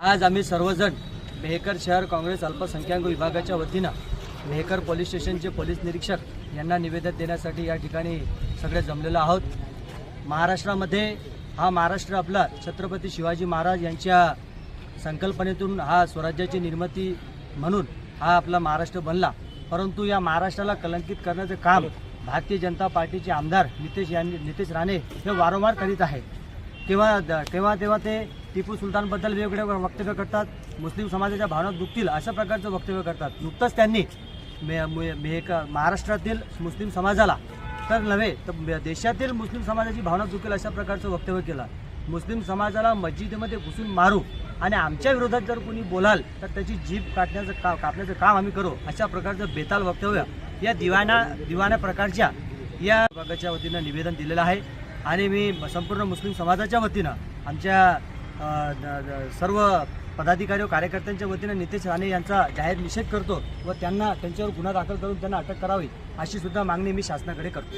आज आम्ही सर्वजण मेहकर शहर काँग्रेस अल्पसंख्याक विभागाच्या वतीनं मेहकर पोलीस स्टेशनचे पोलीस निरीक्षक यांना निवेदन देण्यासाठी या ठिकाणी सगळे जमलेलो आहोत. महाराष्ट्रामध्ये हा महाराष्ट्र आपला छत्रपती शिवाजी महाराज यांच्या संकल्पनेतून हा स्वराज्याची निर्मिती म्हणून हा आपला महाराष्ट्र बनला. परंतु या महाराष्ट्राला कलंकित करण्याचं काम भारतीय जनता पार्टीचे आमदार नितेश यांनी नितेश राणे हे वारंवार करीत आहे तेव्हा तेव्हा तेव्हा ते टिपू सुलतानबद्दल वेगवेगळे वक्तव्य करतात मुस्लिम समाजाच्या भावना दुखतील अशा प्रकारचं वक्तव्य करतात. नुकतंच त्यांनी मे मे महाराष्ट्रातील मुस्लिम समाजाला तर नव्हे तर देशातील मुस्लिम समाजाची भावना दुखेल अशा प्रकारचं वक्तव्य केलं. मुस्लिम समाजाला मस्जिदीमध्ये घुसून मारू आणि आमच्या विरोधात जर कोणी बोलाल तर त्याची जीभ काटण्याचं का कापण्याचं काम आम्ही करू अशा प्रकारचं बेताल वक्तव्य या दिवाना दिवाना प्रकारच्या या विभागाच्या वतीनं निवेदन दिलेलं आहे. आणि मी संपूर्ण मुस्लिम समाजाच्या वतीनं आमच्या सर्व पदाधिकारी व कार्यकर्त्यांच्या वतीनं नितेश राणे यांचा जाहीर निषेध करतो व त्यांना त्यांच्यावर गुन्हा दाखल करून त्यांना अटक करावी अशी सुद्धा मागणी मी शासनाकडे करतो.